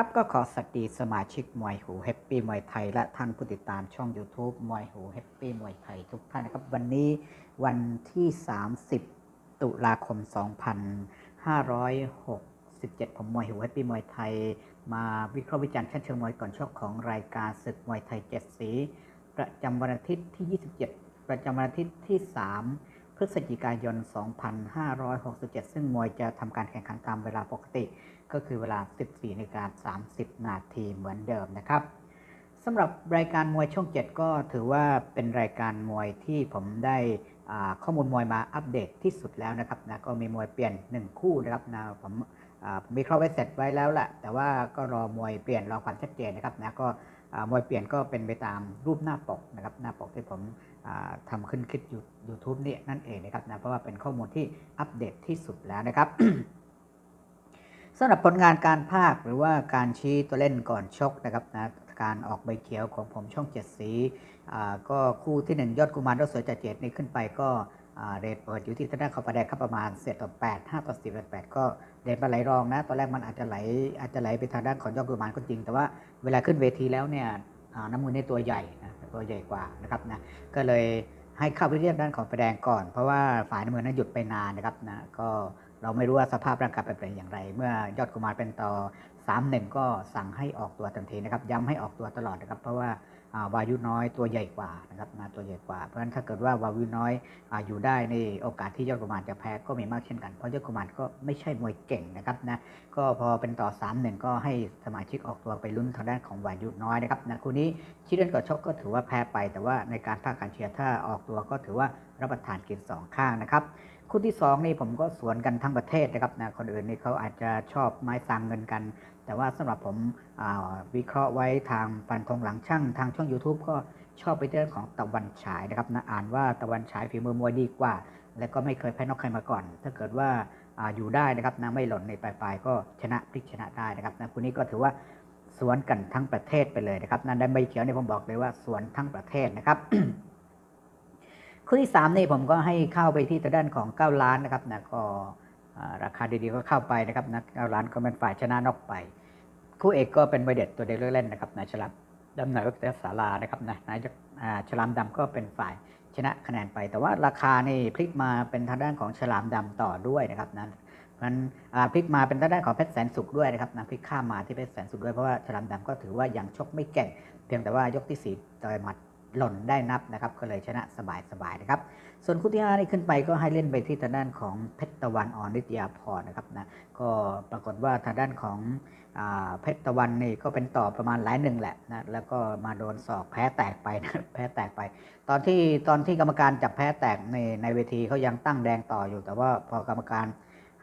ครับก็ขอสวัสดีสมาชิกมวยหูแฮปปี้มวยไทย และท่านผู้ติดตามช่อง YouTube มวยหูแฮปปี้มวยไทยทุกท่านนะครับ วันนี้วันที่ 30 ตุลาคม 2567 ผมมวยหูแฮปปี้มวยไทย มาวิเคราะห์วิจารณ์ชั้นเชิงมวยก่อนชกของรายการศึกมวยไทย 7 สี ประจำวันอาทิตย์ที่ 27 ประจำวันอาทิตย์ที่ 3 พฤศจิกายน 2567 ซึ่งมวยจะทำการแข่งขันตามเวลาปกติ ก็คือเวลา 14นาฬิกา30 นาทีเหมือนเดิมนะครับสำหรับรายการมวยช่อง 7 ก็ถือว่าเป็นรายการมวยที่ผมได้ข้อมูลมวยมาอัปเดตที่สุดแล้วนะครับนะก็มีมวยเปลี่ยน 1 คู่นะครับนะผมผมมีเคราะห์ไว้เสร็จไว้แล้วแหละแต่ว่าก็รอมวยเปลี่ยนรอความชัดเจนนะครับนะก็มวยเปลี่ยนก็เป็นไปตามรูปหน้าปกนะครับหน้าปกที่ผมอ่าทำขึ้นคลิปยูทูบนี่นั่นเองนะครับนะเพราะว่าเป็นข้อมูลที่อัปเดตที่สุดแล้วนะครับ สำหรับผลงานการภาคหรือว่าการชี้ตัวเล่นก่อนชกนะครับนะการออกใบเขียวของผมช่องเจ็ดสีอ่าก็คู่ที่หนึ่งยอดกุมารรถสวยจ่าเจตนี่ขึ้นไปก็อ่าเรทเปิดอยู่ที่ทางด้านเขาประแดงครับประมาณเศษต่อ8 5ต่อ10 8ก็เรทมาไหลรองนะ ตอนแรกมันอาจจะไหลอาจจะไหลไปทางด้านของยอดกุมารก็จริง แต่ว่าเวลาขึ้นเวทีแล้วเนี่ยน้ำมือในตัวใหญ่นะตัวใหญ่กว่านะครับนะก็เลยให้เข้าไปเรียกด้านของประแดงก่อน เพราะว่าฝ่ายน้ำมือนั้นหยุดไปนานนะครับนะก็ เราไม่รู้ว่าสภาพร่างกายเป็นอย่างไร เมื่อยอดกุมารเป็นต่อ3-1ก็สั่งให้ออกตัวทันทีนะครับ ย้ำให้ออกตัวตลอดนะครับ เพราะว่าวายุน้อยตัวใหญ่กว่านะครับนะตัวใหญ่กว่าเพราะฉะนั้นถ้าเกิดว่าวายุน้อยออยู่ได้ในโอกาสที่ยอดกุมารจะแพ้ก็มีมากเช่นกันเพราะยอดกุมารก็ไม่ใช่มวยเก่งนะครับนะก็พอเป็นต่อ3-1ก็ให้สมาชิกออกตัวไปลุ้นทางด้านของวายุน้อยนะครับนะคู่นี้ชิเดนก่อนชกก็ถือว่าแพ้ไป แต่ว่าในการภาคการเชียร์ถ้าออกตัวก็ถือว่ารับประทานกินสองข้างนะครับ คู่ที่2นี่ผมก็สวนกันทั้งประเทศนะครับนะคนอื่นนี่เขาอาจจะชอบไม้สางเงินกัน แต่ว่าสำหรับผมวิเคราะห์ไว้ทางฟันธงหลังช่างทางช่อง YouTube ก็ชอบไปเรื่องของตะวันฉายนะครับนะอ่านว่าตะวันฉายฝีมือมวยดีกว่า และก็ไม่เคยแพ้นอกใครมาก่อน ถ้าเกิดว่าอาอยู่ได้นะครับนะไม่หล่นในปลายๆก็ชนะพลิกชนะได้นะครับนะคู่นี้ก็ถือว่าสวนกันทั้งประเทศไปเลยนะครับนั่นได้ใบเขียวนี่ผมบอกเลยว่าสวนทั้งประเทศนะครับ คู่ที่3นี่ผมก็ให้เข้าไปที่ทางด้านของ 9 ล้านนะครับนะก็ราคาดีๆก็เข้าไปนะครับนะ9ล้านก็เป็นฝ่ายชนะนอกไป คู่เอกก็เป็นใบเด็ดตัวเด็กเล่นนะครับนายฉลามดำหน่อยก็จะสารานะครับนะนายจะอ่าฉลามดำก็เป็นฝ่ายชนะคะแนนไป แต่ว่าราคานี่พลิกมาเป็นทางด้านของฉลามดำต่อด้วยนะครับนะเพราะฉะนั้นพลิกมาเป็นทางด้านของเพชรแสนสุขด้วยนะครับนะพลิกข้ามมาที่เพชรแสนสุขด้วยเพราะว่าฉลามดำก็ถือว่ายังชกไม่เก่ง เพียงแต่ว่ายกที่สี่ต่อยหมัด หล่นได้นับนะครับ ก็เลยชนะสบายๆนะครับ ส่วนคู่ที่5นี่ขึ้นไปก็ให้เล่นไปที่ทางด้านของเพชรตะวันอ่อนนิตยาพรนะครับนะก็ปรากฏว่าทางด้านของอเพชรตะวันนี่ก็เป็นต่อประมาณหลายหนึ่งแหละนะแล้วก็มาโดนศอกแพ้แตกไปนะแพ้แตกไป ตอนที่ตอนที่กรรมการจับแพ้แตกในในเวทีเขายังตั้งแดงต่ออยู่ แต่ว่าพอกรรมการ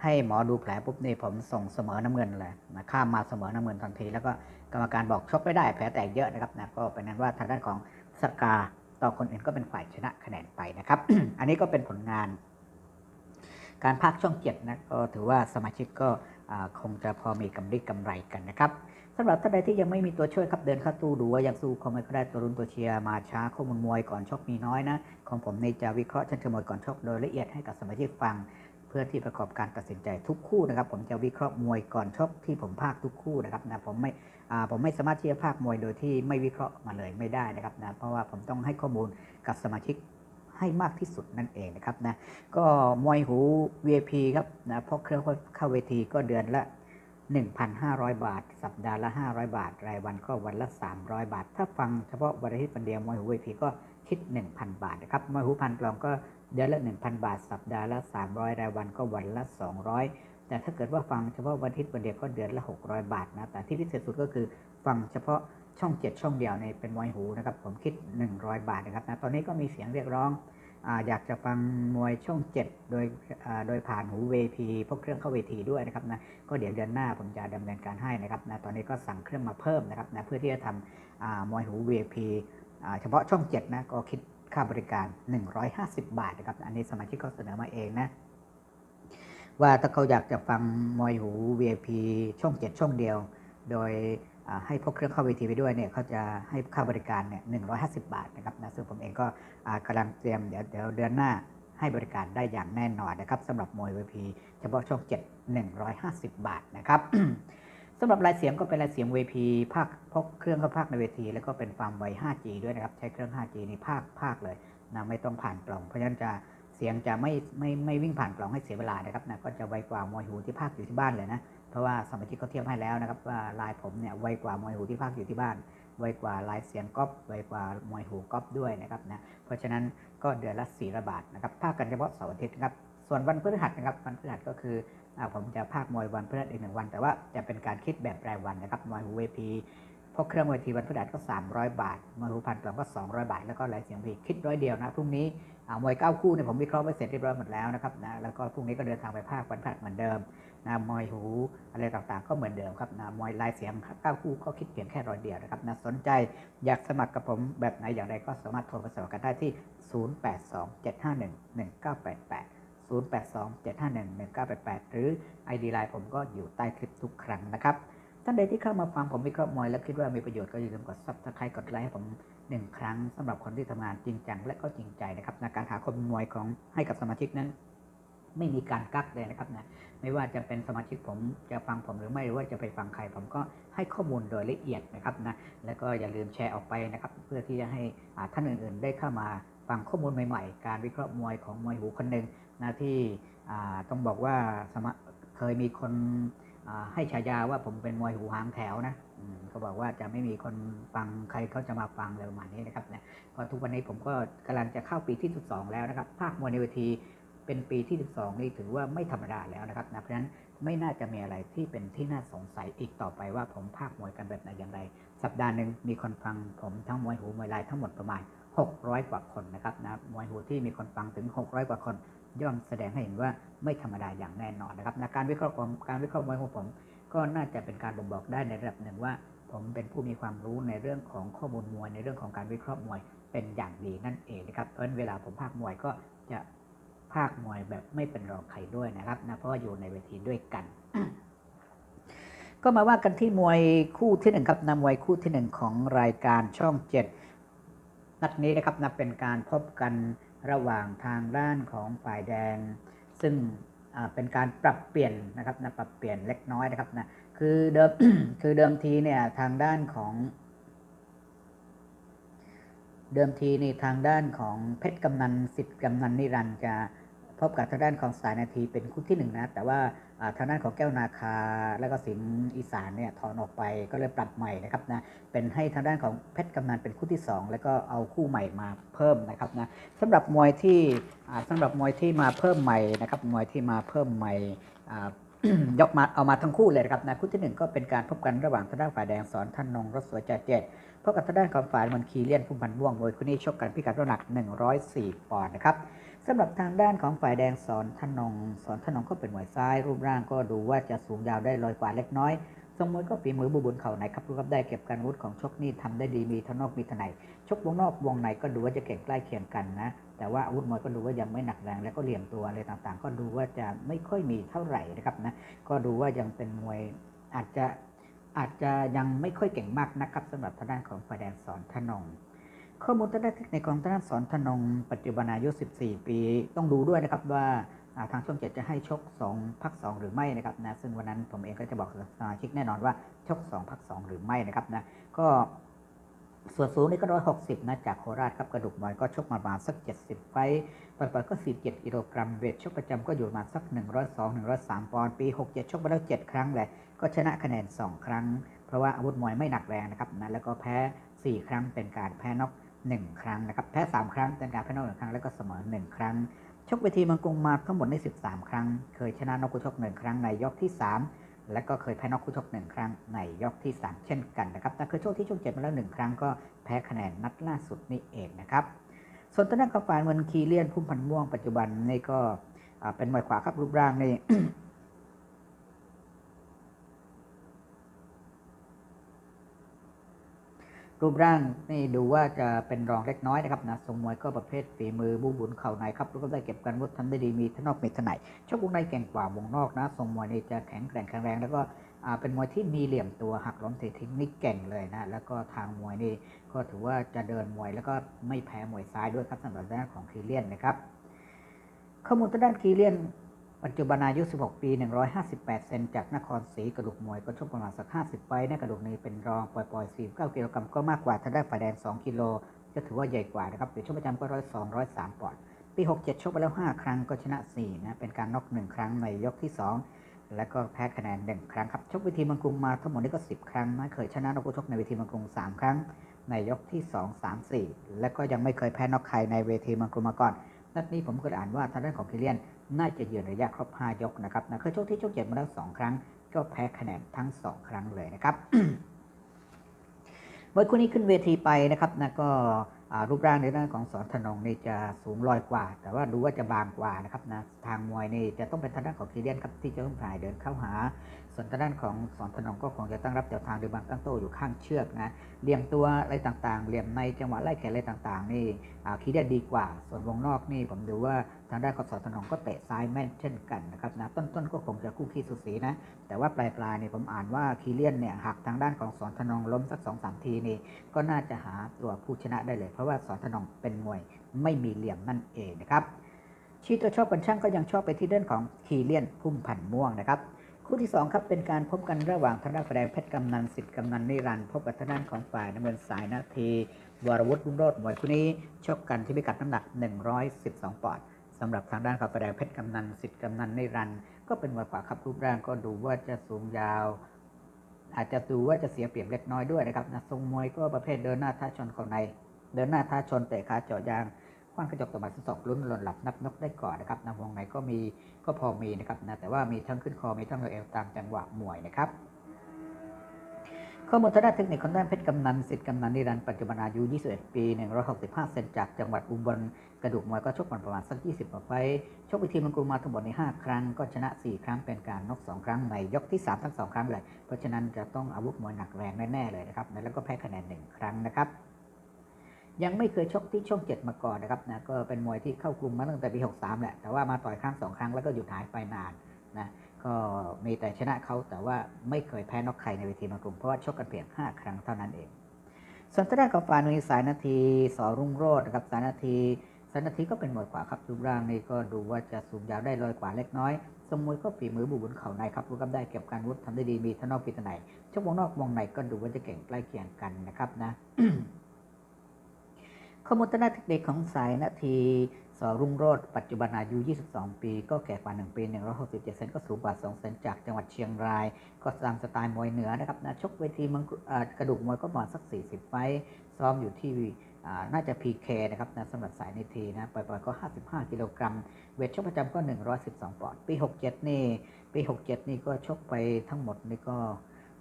ให้หมอดูแผลปุ๊บนี่ผมส่งเสมอน้ำเงินเลยนะข้ามมาเสมอน้ำเงินทันที แล้วก็กรรมการบอกชกไม่ได้แผลแตกเยอะนะครับนะก็เป็นนั้นว่าทางด้านของ สกา ต่อคนอื่นก็เป็นฝ่ายชนะคะแนนไปนะครับ อันนี้ก็เป็นผลงาน การพักช่องเจ็ดนะก็ถือว่าสมาชิกก็คงจะพอมีกำไรกำไรกันนะครับสำหรับท่านใดที่ยังไม่มีตัวช่วยครับเดินเข้าตู้ดูว่ายังสู้คอมไม่ได้ตัวรุนตัวเชียร์มาช้าข้อมูลมวยก่อนชกมีน้อยนะ ของผมในจะวิเคราะห์ชั้นเชิงมวยก่อนชกโดยละเอียดให้กับสมาชิกฟัง พื่อที่ประกอบการตัดสินใจทุกคู่นะครับ ผมจะวิเคราะห์มวยก่อนชกที่ผมภาคทุกคู่นะครับนะผมไม่ผมไม่สามารถที่จะภาคมวยโดยที่ไม่วิเคราะห์มาเลยไม่ได้นะครับนะเพราะว่าผมต้องให้ข้อมูลกับสมาชิกให้มากที่สุดนั่นเองนะครับนะก็มวยหู VIP ครับนะเพราะเครื่องเข้าเวทีก็เดือนละ 1,500 บาท สัปดาห์ละ 500 บาท รายวันก็วันละ 300 บาท ถ้าฟังเฉพาะวันอาทิตย์วันเดียวมวยหู VIP ก็คิด 1,000 บาทนะครับมวยหูพันกลองก็ เดือนละ 1,000 บาท สัปดาห์ละ 300 รายวันก็วันละ 200 แต่ถ้าเกิดว่าฟังเฉพาะวันอาทิตย์วันเดียวก็เดือนละ 600 บาทนะ แต่ที่พิเศษสุดก็คือฟังเฉพาะช่อง 7 ช่องเดียวในเป็นมวยหูนะครับ ผมคิด 100 บาทนะครับนะตอนนี้ก็มีเสียงเรียกร้องออยากจะฟังมวยช่อง 7 โดยโดยผ่านหูเวทีพวกเครื่องเข้าเวทีด้วยนะครับนะก็เดี๋ยวเดือนหน้าผมจะดำเนินการให้นะครับนะตอนนี้ก็สั่งเครื่องมาเพิ่มนะครับนะเพื่อที่จะทำมวยหู VIP อ่าเฉพาะช่อง 7 นะก็คิด ค่าบริการ 150 บาทนะครับ อันนี้สมาชิกเขาเสนอมาเองนะ ว่าถ้าเขาอยากจะฟังมวยหู VIP ช่อง 7 ช่องเดียว โดยให้พกเครื่องเข้าเวทีไปด้วยเนี่ยเขาจะให้ค่าบริการเนี่ย150 บาทนะครับนะซึ่งผมเองก็กำลังเตรียมเดี๋ยวเดี๋ยวเดือนหน้าให้บริการได้อย่างแน่นอนนะครับสำหรับมวย VIP เฉพาะช่อง 7 150 บาทนะครับ สำหรับลายเสียงก็เป็นลายเสียง VP ภาคพกเครื่องเข้าภาคในเวที แล้วก็เป็นฟาร์มไว 5G ด้วยนะครับ ใช้เครื่อง 5G ในภาคภาคเลยนะไม่ต้องผ่านกล่อง เพราะฉะนั้นจะเสียงจะไม่ไม่ไม่วิ่งผ่านกล่องให้เสียเวลานะครับนะก็จะไวกว่ามวยหูที่ภาคอยู่ที่บ้านเลยนะ เพราะว่าสมาชิกเขาเทียบให้แล้วนะครับว่าลายผมเนี่ยไวกว่ามวยหูที่ภาคอยู่ที่บ้าน ไวกว่าลายเสียงก๊อปไวกว่ามวยหูก๊อปด้วยนะครับนะ เพราะฉะนั้นก็เดือนละ4ระบาทนะครับภาคกันเฉพาะเสาร์อาทิตย์นะครับ ส่วนวันพฤหัสนะครับวันพฤหัสก็คือ ผมจะภาคมวยวันพฤหัสอีกหนึ่งวัน แต่ว่าจะเป็นการคิดแบบรายวันนะครับมวยหูเวทีพวกเครื่องเวทีวันพฤหัสก็ 300 บาทมวยหูพันกล่องก็ 200 บาท แล้วก็ลายเสียงพีคิดร้อยเดียวนะพรุ่งนี้อ่ามวยเก้าคู่เนี่ยผมวิเคราะห์ไว้เสร็จเรียบร้อยหมดแล้วนะครับนะแล้วก็พรุ่งนี้ก็เดินทางไปภาควันพฤหัสเหมือนเดิมนะมวยหูอะไรต่างๆ ก็เหมือนเดิมครับนะมวยลายเสียงเก้าคู่ก็คิดเพียงแค่ร้อยเดียวนะครับนะสนใจอยากสมัครกับผมแบบไหนอย่างไรก็สามารถโทรไปสมัครกันได้ที่ 0827511988 0827511988 หรือ ID ไลน์ผมก็อยู่ใต้คลิปทุกครั้งนะครับท่านใดที่เข้ามาฟังผมวิเคราะห์มวยแล้วคิดว่ามีประโยชน์ก็อย่าลืมกด subscribe กดไลค์ให้ผมหนึ่งครั้งสำหรับคนที่ทำงานจริงจังและก็จริงใจนะครับในการหาข้อมูลมวยของให้กับสมาชิกนั้น ไม่มีการกักเลยนะครับนะไม่ว่าจะเป็นสมาชิกผมจะฟังผมหรือไม่หรือว่าจะไปฟังใครผมก็ให้ข้อมูลโดยละเอียดนะครับนะแล้วก็อย่าลืมแชร์ออกไปนะครับ เพื่อที่จะให้อาท่านอื่นๆ ได้เข้ามาฟังข้อมูลใหม่ๆ การวิเคราะห์มวยของมวยหูคนหนึ่ง นะที่ต้องบอกว่าเคยมีคนให้ฉายาว่าผมเป็นมวยหูหางแถวนะเขาบอกว่าจะไม่มีคนฟังใครเขาจะมาฟังเลยประมาณนี้นะครับเนะก็ทุกวันนี้ผมก็กำลังจะเข้าปีที่ 12 แล้วนะครับ ภาคมวยในเวทีเป็นปีที่ 12 นี่ถือว่าไม่ธรรมดาแล้วนะครับนะเพราะฉะนั้นไม่น่าจะมีอะไรที่เป็นที่น่าสงสัยอีกต่อไปว่าผมภาคมวยกันแบบไหนอย่างไร สัปดาห์หนึ่งมีคนฟังผมทั้งมวยหูมวยลายทั้งหมดประมาณ 600 กว่าคนนะครับนะมวยหูที่มีคนฟังถึง 600 กว่าคน ย่อมแสดงให้เห็นว่าไม่ธรรมดาอย่างแน่นอนนะครับนะการวิเคราะห์ผมการวิเคราะห์มวยของผม ก็น่าจะเป็นการบ่งบอกได้ในระดับหนึ่งว่า ผมเป็นผู้มีความรู้ในเรื่องของข้อมูลมวย ในเรื่องของการวิเคราะห์มวยเป็นอย่างดีนั่นเองนะครับเพราะฉะนั้นเวลาผมภาคมวยก็จะภาคมวยแบบไม่เป็นรองใครด้วยนะครับนะเพราะว่าอยู่ในเวทีด้วยกัน ก็มาว่ากันที่มวยคู่ที่หนึ่งครับนะมวยคู่ที่หนึ่งของรายการช่องเจ็ดนัดนี้นะครับนะเป็นการพบกัน ระหว่างทางด้านของฝ่ายแดง ซึ่งเป็นการปรับเปลี่ยนนะครับนะปรับเปลี่ยนเล็กน้อยนะครับนะคือเดิมคือเดิมทีเนี่ยทางด้านของ เดิมทีนี่ทางด้านของเพชรกำนันสิทธิ์กำนันนิรันดร์จะ พบกับทางด้านของสายนาทีเป็นคู่ที่หนึ่งนะ แต่ว่าทางด้านของแก้วนาคา และก็สิงอีสานเนี่ยถอนออกไปก็เลยปรับใหม่นะครับนะเป็นให้ทางด้านของเพชรกำนันเป็นคู่ที่สองแล้วก็เอาคู่ใหม่มาเพิ่มนะครับนะสำหรับมวยที่อ่าสำหรับมวยที่มาเพิ่มใหม่นะครับมวยที่มาเพิ่มใหม่ยกมาเอามาทั้งคู่เลยนะครับนะคู่ที่หนึ่งก็เป็นการพบกันระหว่างทางด้านฝ่ายแดงสอนท่านนงรถสวยจ่าเจ็ดพบกับทางด้านของฝ่ายมันคีเลียนผู้พันม่วงโดยคู่นี้ชกกันพิกัดน้ำหนัก 104 ปอนด์นะครับ สำหรับทางด้านของฝ่ายแดงสอนธนงสอนธนงก็เป็นมวยซ้าย รูปร่างก็ดูว่าจะสูงยาวได้ลอยกว่าเล็กน้อยทรงมวยก็ฝีมือบุบุญเข่าในครับรู้ครับได้เก็บการวุธของชกนี่ทำได้ดีมีทนอกมีทั้งในชกวงนอกวงในก็ดูว่าจะเก่งใกล้เคียงกันนะ แต่ว่าอาวุธมวยก็ดูว่ายังไม่หนักแรงแล้วก็เหลี่ยมตัวอะไรต่างๆ ก็ดูว่าจะไม่ค่อยมีเท่าไหร่นะครับนะก็ดูว่ายังเป็นมวยอาจจะอาจจะยังไม่ค่อยเก่งมากนะครับสำหรับทางด้านของฝ่ายแดงสอนธนง ข้อมูลทางด้านเทคนิคของทางด้านสอนธนง ปัจจุบันอายุ 14 ปี ต้องดูด้วยนะครับว่าทางช่องเจ็ดจะให้ชก 2 พัก 2 หรือไม่นะครับนะซึ่งวันนั้นผมเองก็จะบอกสมาชิกแน่นอนว่าชก 2 พัก 2 หรือไม่นะครับนะก็ส่วนสูงนี่ก็ร้อยหกสิบนะจากโคราชครับกระดูกมวยก็ชกมาประมาณสัก70ไฟปล่อยๆก็47กิโลกรัมเวทชกประจำก็อยู่ประมาณสัก102 103ปอนด์ปี67ชกมาแล้ว7ครั้งเลยก็ชนะคะแนน2ครั้ง เพราะว่าอาวุธมวยไม่หนักแรงนะครับนะแล้วก็แพ้4ครั้งเป็นการแพ้น็อก 1 ครั้งนะครับแพ้ 3 ครั้งเป็นการแพ้นอกหนึ่งครั้งแล้วก็เสมอ 1 ครั้ง ชกเวทีมังกรมาทั้งหมดใน13 ครั้ง เคยชนะนอกคู่ชก1ครั้งในยกที่ 3 และก็เคยแพ้นอกคู่ชก1ครั้งในยกที่ 3 เช่นกันนะครับแต่เคยชกที่ช่วงเจ็ดมาแล้ว 1 ครั้งก็แพ้คะแนนนัดล่าสุดนี่เองนะครับส่วนทางด้ากาแฟเงินคีเลียนพุ่มพันม่วงปัจจุบันนี่ก็เป็นมวยขวาครับรูปร่างนี่ รูปร่างนี่ดูว่าจะเป็นรองเล็กน้อยนะครับนะทรงมวยก็ประเภทฝีมือบูบุญเข่าในครับรู้ก็ได้เก็บกันวุฒิทำได้ดีมีทนอกมีทั้งในชกวงในเก่งกว่าวงนอกนะทรงมวยนี่จะแข็งแกร่งแข็งแรงแล้วก็เป็นมวยที่มีเหลี่ยมตัวหักล้มเตะทิ้งนี่เก่งเลยนะแล้วก็ทางมวยนี่ก็ถือว่าจะเดินมวยแล้วก็ไม่แพ้มวยซ้ายด้วยครับสำหรับด้านของคีเลียนนะครับข้อมูลด้านคีเลียน ปัจจุบันอายุ 16 ปี 158 เซนจากนครศรีกระดูกมวยก็ชกประมาณสัก 50 ไปในกระดูกนี้เป็นรองปล่อยๆ49กิโลกรัมก็มากกว่าทางด้านฝ่ายแดง 2 กิโลก็ถือว่าใหญ่กว่านะครับเดี๋ยวชกประจำก็ร้อยสองร้อยสามปอนด์ปี 67 ชกไปแล้ว 5 ครั้งก็ชนะ4นะเป็นการน็อก1 ครั้งในยกที่ 2 และก็แพ้คะแนน 1 ครั้งครับชกเวทีมังกรุงมาทั้งหมดนี้ก็ 10 ครั้งนะเคยชนะนักชกในเวทีมังกรุง 3 ครั้ง ในยกที่ 2 3 4 และก็ยังไม่เคยแพ้น็อกใครในเวทีมังกรุงมาก่อนนัดนี้ผมก็อ่านว่าทางด้านของคิเลียน น่าจะยืนระยะครบ 5 ยกนะครับนะคือชกที่ชกเจ็ดมาแล้ว2ครั้ง ก็แพ้คะแนนทั้ง 2 ครั้งเลยนะครับมวยคู่นี้ขึ้นเวทีไปนะครับนะก็รูปร่างในด้านของสอนธนงนี่จะสูงลอยกว่า แต่ว่าดูว่าจะบางกว่านะครับนะทางมวยนี่จะต้องเป็นทางด้านของคีเลียนครับที่จะต้องถ่ายเดินเข้าหา ส่วนทางด้านของสอนธนองก็คงจะตั้งรับแนวทางโดยบางตั้งโต้อยู่ข้างเชือกนะเหลี่ยมตัวอะไรต่างๆ เหลี่ยมในจังหวะไล่แขนอะไรต่างๆ นี่คีเลียนดีกว่า ส่วนวงนอกนี่ผมดูว่าทางด้านของสอนธนองก็เตะซ้ายแม่นเช่นกันนะครับนะต้นๆก็คงจะคู่ขี้สูสีนะแต่ว่าปลายๆนี่ผมอ่านว่าคีเลียนเนี่ยหักทางด้านของสอนธนองล้มสักสองสามทีนี่ก็น่าจะหาตัวผู้ชนะได้เลย เพราะว่าสอนธนองเป็นมวยไม่มีเหลี่ยมนั่นเองนะครับชีตัวชอบกันช่างก็ยังชอบไปที่เรื่องของคีเลียนพุ่มพันธ์ม่วงนะครับ คู่ที่ 2 ครับเป็นการพบกันระหว่างทางด้านฝ่ายแดงเพชรกำนันสิทธิ์กำนันนิรันต์พบกับทางด้านของฝ่ายน้ำเงินสายนาทีวรวุฒิรุ่งโรจน์มวยคู่นี้ชกกันที่พิกัดน้ำหนัก 112 ปอนด์สำหรับทางด้านของฝ่ายแดงเพชรกำนันสิทธิ์กำนันนิรันต์ก็เป็นมวยขวาครับรูปร่างก็ดูว่าจะสูงยาว อาจจะดูว่าจะเสียเปรียบเล็กน้อยด้วยนะครับนะทรงมวยก็ประเภทเดินหน้าท้าชนเข้าใน เดินหน้าท้าชนเตะขาเจาะยาง คว้างกระจกตบัดสอกลุ้นหล่นหลับนับนกได้ก่อนนะครับนะวงในก็มีก็พอมีนะครับนะแต่ว่ามีทั้งขึ้นคอมีทั้งเอวตามจังหวะมวยนะครับข้อมูลทางด้านเทคนิคของด้านเพชรกำนันสิทธิ์กำนันนิรันดร์ปัจจุบันอายุ 21 ปี 165 เซนจากจังหวัดอุบลกระดูกมวยก็ชกมาประมาณสัก 20กว่าไฟชกไปทีมมังกรมาทั้งหมดใน 5 ครั้ง ก็ชนะ 4 ครั้งเป็นการนอก2 ครั้งในยกที่ 3 ทั้ง 2 ครั้งเลย เพราะฉะนั้นจะต้องอาวุธมวยหนักแรงแน่ๆเลยนะครับ แล้วก็แพ้คะแนน 1 ครั้งนะครับ ยังไม่เคยชกที่ช่อง7มาก่อนนะครับนะก็เป็นมวยที่เข้ากลุ่มมาตั้งแต่ปี 63 แหละ แต่ว่ามาต่อยครั้ง2ครั้งแล้วก็หยุดหายไปนานนะก็มีแต่ชนะเขาแต่ว่าไม่เคยแพ้นอกใครในเวทีมากลุ่มเพราะว่าชกกันเพียง 5 ครั้งเท่านั้นเอง ส่วนทางด้านของฝ่ายนุยสายนาทีสอรุ่งโรจน์นะครับสายนาทีสายนาทีก็เป็นมวยขวาครับรูปร่างนี่ก็ดูว่าจะสูงยาวได้ลอยกว่าเล็กน้อยสมมวยก็ฝีมือบุบุญเข่าในครับรู้กับได้เก็บการวุฒิทำได้ดีมีทั้งนอกปีตไหนชกวงนอกวงในก็ดูว่าจะเก่งใกล้เคียงกันนะครับนะ ข้อมูลทางด้านเทคนิคของสายนาทีสอรุ่งโรจน์ปัจจุบันอายุ 22 ปี ก็แก่กว่า 1 ปี 167 เซนก็สูงกว่า 2 เซนจากจังหวัดเชียงราย ก็ตามสไตล์มวยเหนือนะครับนะชกเวทีมังกระดูกมวยก็ประมาณสัก 40 ไฟ ซ้อมอยู่ที่น่าจะ PK นะครับนะสำหรับสายนาทีนะปล่อยๆก็ 55 กิโลกรัม เวทชกประจำก็ 112 ปอนด์ ปี 67 นี่ ปี 67 นี่ก็ชกไปทั้งหมดนี่ก็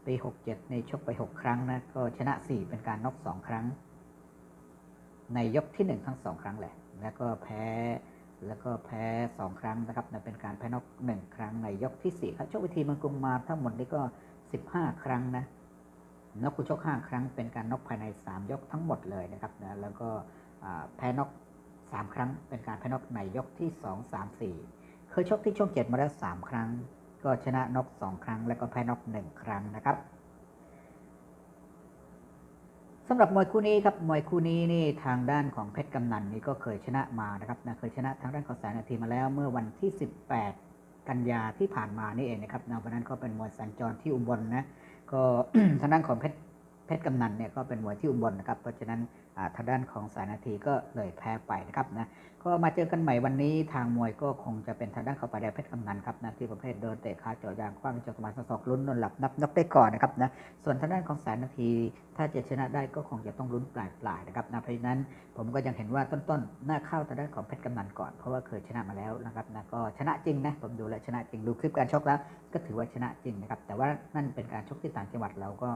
ปี 67 นี่ชกไป 6 ครั้งนะ ก็ชนะ 4 เป็นการน็อก2 ครั้ง ในยกที่1ทั้ง2 ครั้งแหละ แล้วก็แพ้ แล้วก็แพ้ 2 ครั้งนะครับนะเป็นการแพ้นอก1ครั้งในยกที่4ครับชกเวทีเมังกรุงมาทั้งหมดนี่ก็ 15 ครั้งนะนกคู่ชก5ครั้งเป็นการนกภายใน 3 ยกทั้งหมดเลยนะครับนะแล้วก็แพ้นก3 ครั้ง เป็นการแพ้นกในยกที่ 2 3 4 เคยชกที่ช่องเจ็ดมาแล้ว 3 ครั้ง ก็ชนะน็อก2 ครั้ง แล้วก็แพ้นก 1 ครั้งนะครับ สำหรับมวยคู่นี้ครับมวยคู่นี้นี่ทางด้านของเพชรกำนันนี่ก็เคยชนะมานะครับนะเคยชนะทางด้านของแสายนาทีมาแล้วเมื่อวันที่ 18 กันยาที่ผ่านมานี่เองนะครับนะวันนั้นก็เป็นมวยสัญจรที่อุบลนะก็ทางด้านของเพชรเพชรกำนันเนี่ยก็เป็นมวยที่อุบลนะครับเพราะฉะนั้น ทางด้านของสายนาทีก็เลยแพ้ไปนะครับนะก็มาเจอกันใหม่วันนี้ทางมวยก็คงจะเป็นทางด้านเของปลายแดงเพชรกำนันครับนะที่ประเภทเดินเตะขาเจาะยางคว้างเจาะกระบาสอกลุ้นนนหลับนับนกได้ก่อนนะครับนะส่วนทางด้านของสายนาที ถ้าจะชนะได้ก็คงจะต้องลุ้นปลายปลายๆนะครับนะเพราะฉะนั้นผมก็ยังเห็นว่าต้นๆน่าเข้าทางด้านของเพชรกำนันก่อนเพราะว่าเคยชนะมาแล้วนะครับนะก็ชนะจริงนะผมดูแลชนะจริงดูคลิปการชกแล้ว ก็ถือว่าชนะจริงนะครับแต่ว่านั่นเป็นการชกที่ต่างจังหวัดเราก็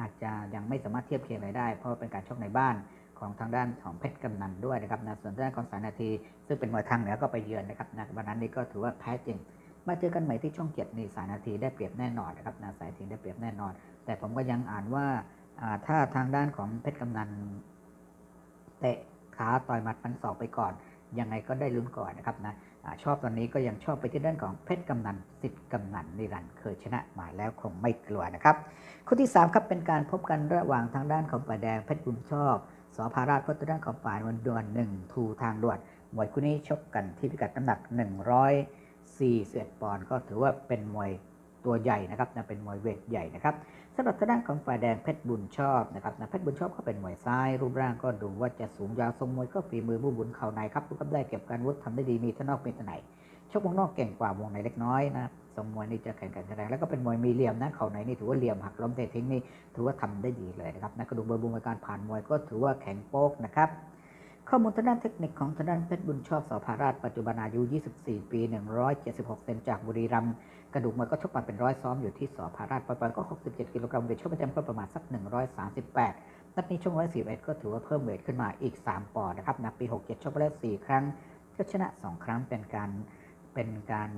อาจจะยังไม่สามารถเทียบเคียงอะไรได้ เพราะเป็นการชกในบ้านของทางด้านของเพชรกำนันด้วยนะครับนะส่วนทางด้านของสายนาที ซึ่งเป็นมวยทางเหนือก็ไปเยือนนะครับนะวันนั้นนี่ก็ถือว่าแพ้จริง มาเจอกันใหม่ที่ช่องเจ็ดนี่สายนาทีได้เปรียบแน่นอนนะครับนะสายทีได้เปรียบแน่นอน แต่ผมก็ยังอ่านว่าอ่าถ้าทางด้านของเพชรกำนันเตะขาต่อยหมัดฟันศอกไปก่อน ยังไงก็ได้ลุ้นก่อนนะครับนะอาชอบตอนนี้ก็ยังชอบไปที่ด้านของเพชรกำนันสิทธิ์กำนันนิรันเคยชนะมาแล้วคงไม่กลัวนะครับคู่ที่3ครับเป็นการพบกันระหว่างทางด้านของฝ่าแดงเพชรบุญชอบสอภาราชพบทางด้านของฝ่ายวันดวนหนึ่งทูทางด่วนมวยคู่นี้ชกกันที่พิกัดน้ำหนัก41ปอนด์ก็ถือว่าเป็นมวยตัวใหญ่นะครับนะเป็นมวยเวทใหญ่นะครับ สำหรับทางด้านของฝ่ายแดงเพชรบุญชอบนะครับนะเพชรบุญชอบก็เป็นมวยซ้าย รูปร่างก็ดูว่าจะสูงยาวทรงมวยก็ฝีมือบูบุญเข่าในครับลูกกำได้เก็บการวุฒิทำได้ดีมีทั้งนอกมีทั้งในชกวงนอกเก่งกว่าวงในเล็กน้อยนะทรงมวยนี่จะแข่งกันแรงแล้วก็เป็นมวยมีเหลี่ยมนะเข่าในนี่ถือว่าเหลี่ยมหักล้มเตะทิ้งนี่ถือว่าทำได้ดีเลยนะครับนะกระดูกเบอร์บุญการผ่านมวยก็ถือว่าแข็งโป๊กนะครับ ข้อมูลทางด้านเทคนิคของทางด้านเพชรบุญชอบสอภาราชปัจจุบันอายุ 24 ปี 176 เซนจากบุรีรัมย์กระดูกมันก็ชกมาเป็นร้อยซ้อมอยู่ที่สอภาราชปอยๆก็ 67 กิโลกรัมเวทชกประจำก็ประมาณสัก 138 นัดนี้ช่วง 141 ก็ถือว่าเพิ่มเวทขึ้นมาอีก 3 ปอนด์นะครับนับปี 67 ชกไปแล้ว 4 ครั้งก็ชนะ 2 ครั้งเป็นการเป็นการ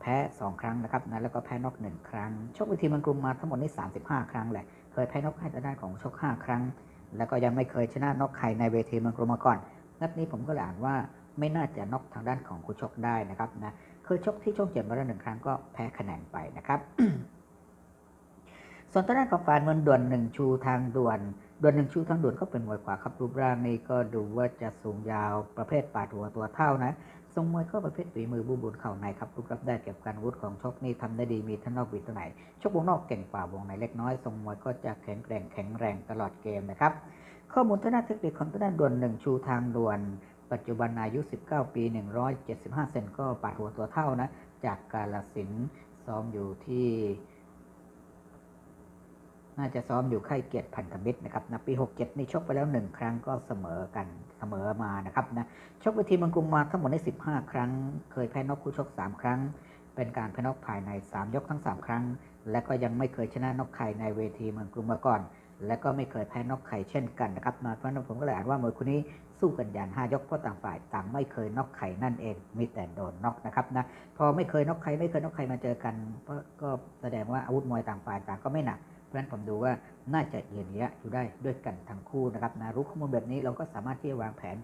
แพ้ 2 ครั้งนะครับนะแล้วก็แพ้นอก 1 ครั้ง ชกวิธีมันกรุมมาทั้งหมดนี่35 ครั้งแหละ เคยแพ้นอกให้ทางด้านของชก 5 ครั้ง แล้วก็ยังไม่เคยชนะนอกใครในเวทีเมืองกรุงมาก่อน นัดนี้ผมก็เลยอ่านว่าไม่น่าจะน็อกทางด้านของคู่ชกได้นะครับนะเคยชกที่ช่องเจ็ดมาแล้วหนึ่งครั้งก็แพ้คะแนนไปนะครับ ส่วนทางด้านของฝ่ายเมืองด่วนหนึ่งชูทางด่วนด่วนหนึ่งชูทางด่วนก็เป็นมวยขวาครับรูปร่างนี่ก็ดูว่าจะสูงยาวประเภทปาดหัวตัวเท่านะทรงมวยก็ประเภทฝีมือบูบุญเข่าในครับรูปรับได้เก็บการวุธของชกนี่ทำได้ดีมีทั้งนอกวิตัวไหนชกวงนอกเก่งกว่าวงในเล็กน้อยทรงมวยก็จะแข็งแกร่งแข็งแรงตลอดเกมนะครับ ข้อมูลทางด้านเทคนิคของทางด้านด่วนหนึ่งชูทางด่วน ปัจจุบันอายุ 19 ปี 175 เซนก็ปาดหัวตัวเท่านะ จากกาลสินซ้อมอยู่ที่ น่าจะซ้อมอยู่ค่ายเกียรติพันธมิตรนะครับนะปี67นี่ชกไปแล้ว 1 ครั้งก็เสมอกันเสมอมานะครับนะชกไปทีมเมังกรุงมาทั้งหมดใน15 ครั้ง เคยแพ้นอกคู่ชก 3 ครั้ง เป็นการแพ้นอกภายใน 3 ยกทั้ง 3 ครั้ง และก็ยังไม่เคยชนะนอกใครในเวทีเมืองกรุงมาก่อน และก็ไม่เคยแพ้นอกใครเช่นกันนะครับนะเพราะนั้นผมก็เลยอ่านว่ามวยคู่นี้สู้กันอย่าง5ยกเพราะต่างฝ่ายต่างไม่เคยนอกใครนั่นเอง มีแต่โดนนอกนะครับนะพอไม่เคยนอกใครไม่เคยนอกใครมาเจอกันก็แสดงว่าอาวุธมวยต่างฝ่ายต่างก็ไม่หนักเพราะฉะนั้นผมดูว่าน่าจะเยืนยะอยู่ได้ด้วยกันทั้งคู่นะครับนะรู้ข้อมูลแบบนี้เราก็สามารถที่จะวางแผน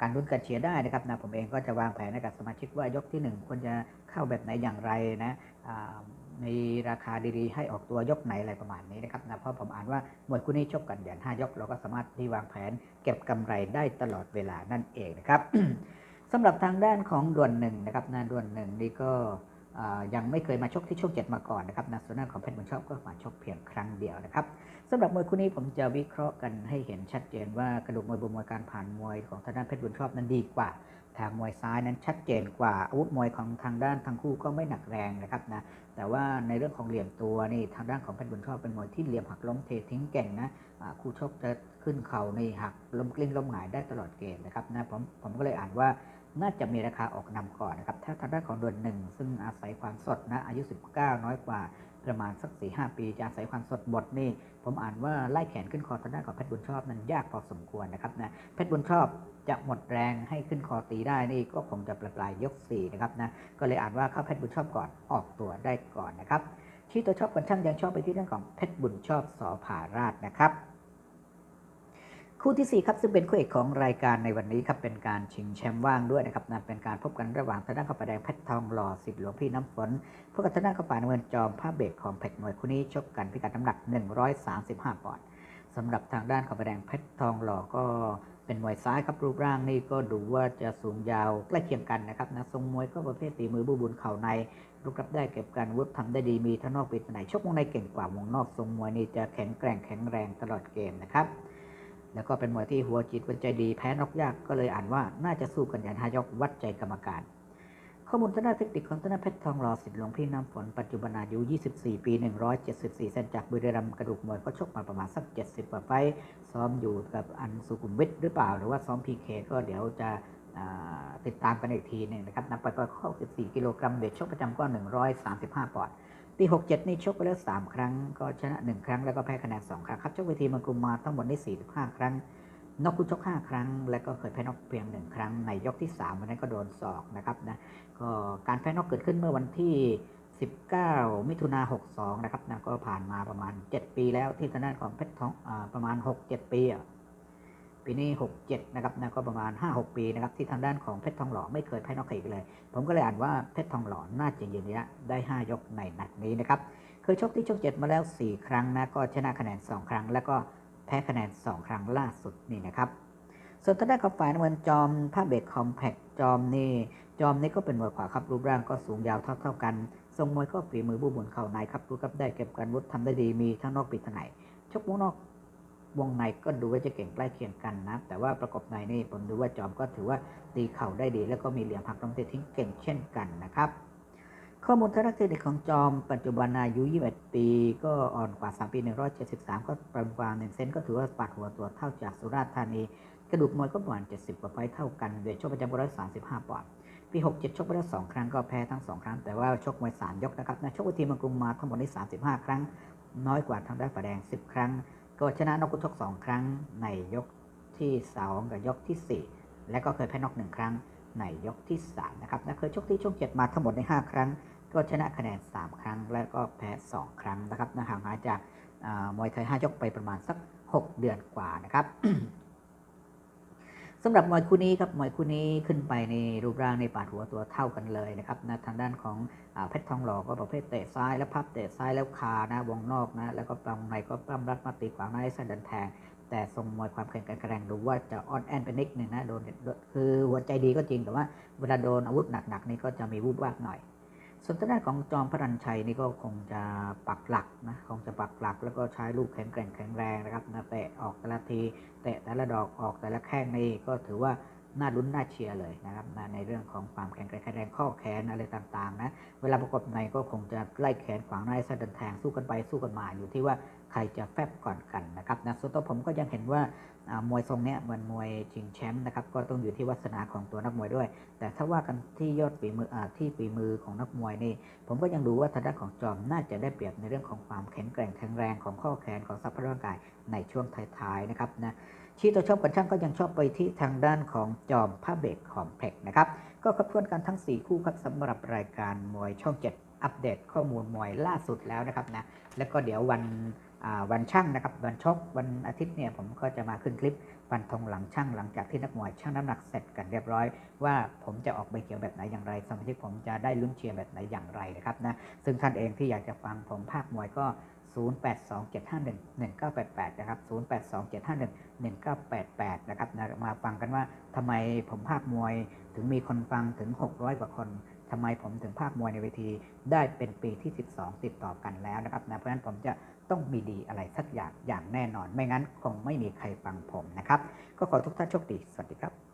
การลุ้นการเชียร์ได้นะครับนะผมเองก็จะวางแผนให้กับสมาชิกว่ายกที่หนึ่งควรจะเข้าแบบไหนอย่างไรนะ มีราคาดีๆ ให้ออกตัวยกไหนอะไรประมาณนี้นะครับนะเพราะผมอ่านว่ามวยคู่นี้ชกกันอย่าง5ยก เราก็สามารถที่วางแผนเก็บกำไรได้ตลอดเวลานั่นเองนะครับสำหรับทางด้านของด่วนหนึ่งนะครับนะด่วนหนึ่งนี่ก็ยังไม่เคยมาชกที่ช่องเจ็ดมาก่อนนะครับนะส่วนด้าของเพชรบุญชอบก็มาชกเพียงครั้งเดียวนะครับสำหรับมวยคู่นี้ผมจะวิเคราะห์กันให้เห็นชัดเจนว่ากระดูกมวยบนมวยการผ่านมวยของทางด้านเพชรบุญชอบนั้นดีกว่า มวยซ้ายนั้นชัดเจนกว่าอาวุธมวยของทางด้านทั้งคู่ก็ไม่หนักแรงนะครับนะแต่ว่าในเรื่องของเหลี่ยมตัวนี่ทางด้านของเพชรบุญชอบเป็นมวยที่เหลี่ยมหักล้มเททิ้งเก่งนะคู่ชกจะขึ้นเข่าในหักล้มกลิ้งล้มหงายได้ตลอดเกมนะครับนะผมผมก็เลยอ่านว่าน่าจะมีราคาออกนำก่อนนะครับ ถ้าทางด้านของเดือนหนึ่ง ซึ่งอาศัยความสดนะอายุ 19 น้อยกว่าประมาณสัก4-5ปีจะอาศัยความสดบทนี่ ผมอ่านว่าไล่แขนขึ้นคอทางด้านของเพชรบุญชอบนั้นยากพอสมควรนะครับนะเพชรบุญชอบ จะหมดแรงให้ขึ้นคอตีได้นี่ก็คงจะปลายปลายยก4นะครับนะก็เลยอ่านว่าเข้าเพชรบุญชอบก่อนออกตัวได้ก่อนนะครับที่ตัวชอบกันช่างยังชอบไปที่เรื่องของเพชรบุญชอบสอผาราชนะครับคู่ที่ 4 ครับ ซึ่งเป็นคู่เอกของรายการในวันนี้ครับ เป็นการชิงแชมป์ว่างด้วยนะครับนะเป็นการพบกันระหว่างทางด้านข้าวปแดงเพชรทองหล่อสิบหลวงพี่น้ำฝนพบกับทางด้านข้าวปานเงินจอมผ้าเบรกของเพชรมวยคู่นี้ชกกันพิกัดน้ำหนัก 135 ปอนด์สำหรับทางด้านข้าวปแดงเพชรทองหล่อก็เป็นมวยซ้ายครับรูปร่างนี่ก็ดูว่าจะสูงยาวใกล้เคียงกันนะครับนะทรงมวยก็ประเภทตีมือบูบุญเข่าในลูกรับได้เก็บการวุฒิทำได้ดีมีทั้งนอกปิดไหนชกวงในเก่งกว่าวงนอกทรงมวยนี่จะแข็งแกร่งแข็งแรงตลอดเกมนะครับแล้วก็เป็นมวยที่หัวจิตหัวใจดีแพ้นอกยากก็เลยอ่านว่าน่าจะสู้กันอย่างทายกวัดใจกรรมการ ข้อมูลทางด้านเทคนิคของทางด้านเพชรทองหล่อสิทธิ์หลวงพี่น้ำฝนปัจจุบันอายุ 24 ปี 174 เซนจากบุรีรัมย์กระดูกมวยก็ชกมาประมาณสัก 70กว่าไฟซ้อมอยู่กับอันสุขุมวิทหรือเปล่า หรือว่าซ้อมพีเคก็เดี๋ยวจะติดตามกันอีกทีหนึ่งนะครับนับไปก็เข้า14 กิโลกรัมเวทชกประจำก็ 135 ปอนด์ปี67 นี่ชกไปแล้ว 3 ครั้ง ก็ชนะ 1 ครั้งแล้วก็แพ้คะแนน 2 ครั้งครับชกเวทีมังกรมมาทั้งหมดได้45 ครั้ง นอกคู่ชก5ครั้ง แล้วก็เคยแพ้นอกเพียง1ครั้งในยกที่ 3 วันนั้นก็โดนศอกนะครับนะก็การแพ้นอกเกิดขึ้นเมื่อวันที่ 19 มิถุนา62 นะครับนะก็ผ่านมาประมาณ 7 ปีแล้วที่ทางด้านของเพชรทองอาประมาณ 6-7 ปีอะปีนี้ 67 นะครับนะก็ประมาณ 5-6 ปีนะครับที่ทางด้านของเพชรทองหล่อไม่เคยแพ้นอกใครอีกเลย ผมก็เลยอ่านว่าเพชรทองหล่อน่าจะยืนระยะได้ 5 ยกในนัดนี้นะครับเคยชกที่ช่องเจ็ดมาแล้ว 4 ครั้งนะก็ชนะคะแนน 2 ครั้งแล้วก็ พ้คะแนน 2 ครั้งล่าสุดนี่นะครับ ส่วนทางด้านของฝ่ายน้ำเงินจอมผ้าเบรกคอมแพคจอมนี่จอมนี่ก็เป็นมวยขวาครับรูปร่างก็สูงยาวเท่าเท่าๆกันทรงมวยก็ฝีมือบูบุญเข่าในครับดูครับได้เก็บกันวุฒทำได้ดีมีทั้งนอกปีกทั้งในชกวงนอกวงในก็ดูว่าจะเก่งใกล้เคียงกันนะ แต่ว่าประกบในนี่ผมดูว่าจอมก็ถือว่าตีเข่าได้ดี แล้วก็มีเหลี่ยมหักลมเตะทิ้งเก่งเช่นกันนะครับ ข้อมูลทางด้านเทคนิคของจอมปัจจุบันอายุ 21 ปี ก็อ่อนกว่า 3 ปี 173 ก็ประมาณ1เซนก็ถือว่าปาดหัวตัวเท่าจากสุราษฎร์ธานี กระดูกมวยก็ประมาณ 70 กว่าไฟเท่ากันเวทชกประจำ135ปอนด์ปี 67 ชกไปแล้ว 2 ครั้งก็แพ้ทั้ง 2 ครั้ง แต่ว่าชกมวย 3 ยกนะครับนะชกวิธีมังกรุงมาทั้งหมดนี้35 ครั้ง น้อยกว่าทางด้านฝ่ายแดง 10 ครั้ง ก็ชนะนอกกุชก 2 ครั้งในยกที่ 2 กับยกทีสี่4 และก็เคยแพ้นอก1ครั้ง ในยกที่ 3 นะครับนะเคยชกที่ช่วง 7 มาทั้งหมดใน 5 ครั้ง ก็ชนะคะแนน 3 ครั้ง และก็แพ้ 2 ครั้งนะครับนะห่างหายจากมวยไทย 5 ยกไปประมาณสัก 6 เดือนกว่านะครับสำหรับมวยคู่นี้ครับมวยคู่นี้ขึ้นไปในรูปร่างในปาดหัวตัวเท่ากันเลยนะครับนะทางด้านของอเพชรทองหล่อก็ประเภทเตะซ้าย แล้วพับเตะซ้ายแล้วคานะวงนอกนะแล้วก็ปล้ำในก็ปล้ำรัดมาตีขวางหน้าให้สั้นดันแทง แต่ทรงมวยความแข็งแกร่งดูว่าจะอ่อนแอนไปนิดหนึ่งนะโดนคือหัวใจดีก็จริงแต่ว่าเวลาโดนอาวุธหนักๆนี่ก็จะมีวูบวาบหน่อย ส่วนทางด้านของจอมพระรันชัยนี่ก็คงจะปักหลักนะคงจะปักหลัก แล้วก็ใช้ลูกแข็งแกร่งแข็งแรงนะครับนะเตะออกแต่ละทีเตะแต่ละดอกออกแต่ละแข้งนี่ก็ถือว่าน่าลุ้นน่าเชียร์เลยนะครับนะในเรื่องของความแข็งแกร่งแข็งแรงข้อแขนอะไรต่างๆนะเวลาประกบในก็คงจะไล่แขนขวางหน้าสะดันแทงสู้กันไปสู้กันมาอยู่ที่ว่า ใครจะแฟบก่อนกันนะครับนะส่วนตัวผมก็ยังเห็นว่ามวยทรงเนี้ยเหมือนมวยชิงแชมป์นะครับก็ต้องอยู่ที่วาสนาของตัวนักมวยด้วย แต่ถ้าว่ากันที่ยอดฝีมืออาที่ฝีมือของนักมวยนี่ ผมก็ยังดูว่าทางด้านของจอมน่าจะได้เปรียบในเรื่องของความแข็งแกร่งแข็งแรงของข้อแขนของสภาพร่างกายในช่วงท้ายๆนะครับนะชี้ตัวชอบกันช่างก็ยังชอบไปที่ทางด้านของจอมผ้าเบรกคอมเพล็กซ์นะครับก็ครบถ้วนกันทั้ง 4 คู่ครับสำหรับรายการมวยช่อง 7 อัปเดตข้อมูลมวยล่าสุดแล้วนะครับนะแล้วก็เดี๋ยววัน วันช่างนะครับวันชกวันอาทิตย์เนี่ยผมก็จะมาขึ้นคลิปฟันธงหลังช่างหลังจากที่นักมวยช่างน้ำหนักเสร็จกันเรียบร้อย ว่าผมจะออกใบเขียวแบบไหนอย่างไรสมาชิกผมจะได้ลุ้นเชียร์แบบไหนอย่างไรนะครับนะซึ่งท่านเองที่อยากจะฟังผมภาคมวยก็ 0827511988 นะครับ 0827511988 นะครับนะมาฟังกันว่าทำไมผมภาคมวยถึงมีคนฟังถึง 600 กว่าคนทำไมผมถึงภาคมวยในเวทีได้เป็นปีที่ 12 ติดต่อกันแล้วนะครับนะเพราะฉะนั้นผมจะ ต้องมีดีอะไรสักอย่างอย่างแน่นอน ไม่งั้นคงไม่มีใครฟังผมนะครับ ก็ขอทุกท่านโชคดี สวัสดีครับ